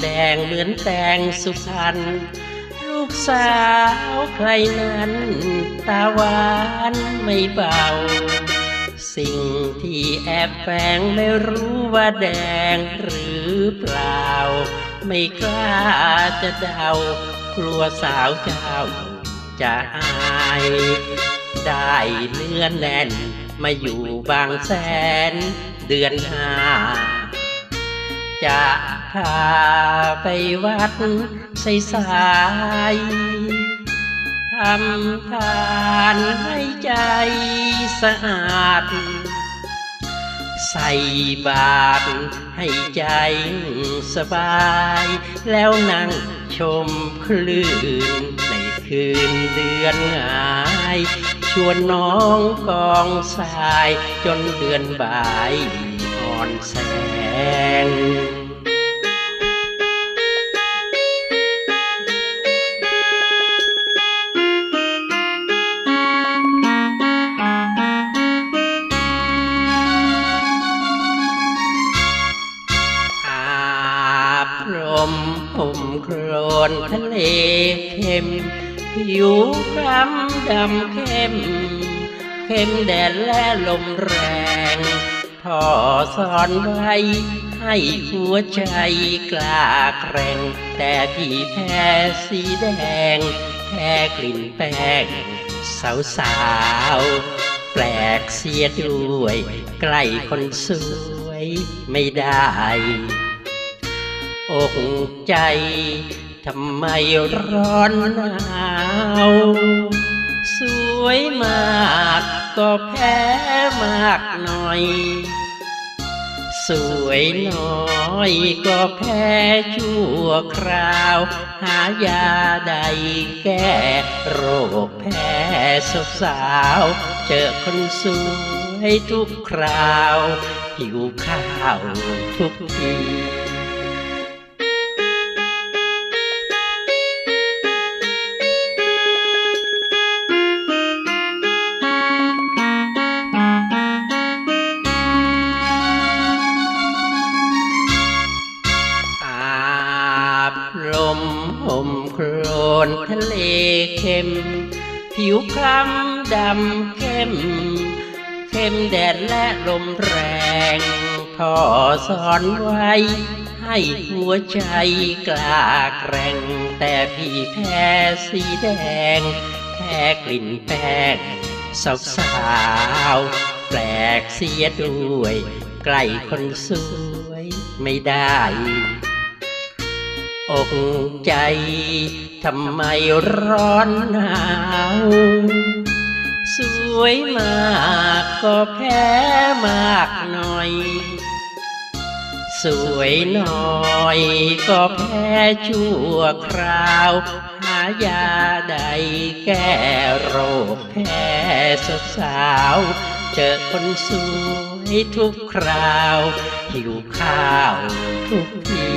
แดงเหมือนแตงสุพรรณลูกสาวใครนั้น ตาหวานไม่เบา สิ่งที่แอบแฝงไม่รู้ว่าแดงหรือเปล่า ไม่กล้าจะเดากลัวสาวเจ้าจะอาย ได้เนื้อแน่นมาอยู่บางแสนเดือนห้า จะพาไปวัดใสสายทำทานให้ใจสะอาด ใส่บาตรให้ใจสบาย แล้วนั่งชมคลื่นในคืนเดือนหงายชวนน้องกองทรายจนเดือนบ่าย อ่อนแสง อาบรมห่มโครนทะเลเข้มผิวคล้ำดำเข้ม เข้มแดดและลมแรง พ่อสอนไว้ ให้หัวใจกล้าแกร่ง แต่พี่แพ้สีแดง แพ้กลิ่นแป้ง สาวสาวแปลกเสียด้วย ใกล้คนสวยไม่ได้อกใจทำไมร้อนหนาว สวยมาก ก็แพ้มากหน่อย สวยน้อยก็แพ้ชั่วคราว หายาใดแก้โรคแพ้สาวสาว เจอคนสวยทุกคราว หิวข้าวทุกที เข้ม ผิวคล้ำดำเข้ม เข้มแดดและลมแรงพ่อสอนไว้ ให้หัวใจกล้าแกร่ง แต่พี่แพ้สีแดง แพ้กลิ่นแป้งสาวสาวแปลกเสียด้วย ใกล้คนสวยไม่ได้ อกใจทำไมร้อนหนาว สวยมากก็แพ้มากหน่อย สวยน้อยก็แพ้ชั่วคราว หายาใดแก้โรคแพ้สาวเจอคนสวยทุกคราว หิวข้าวทุกที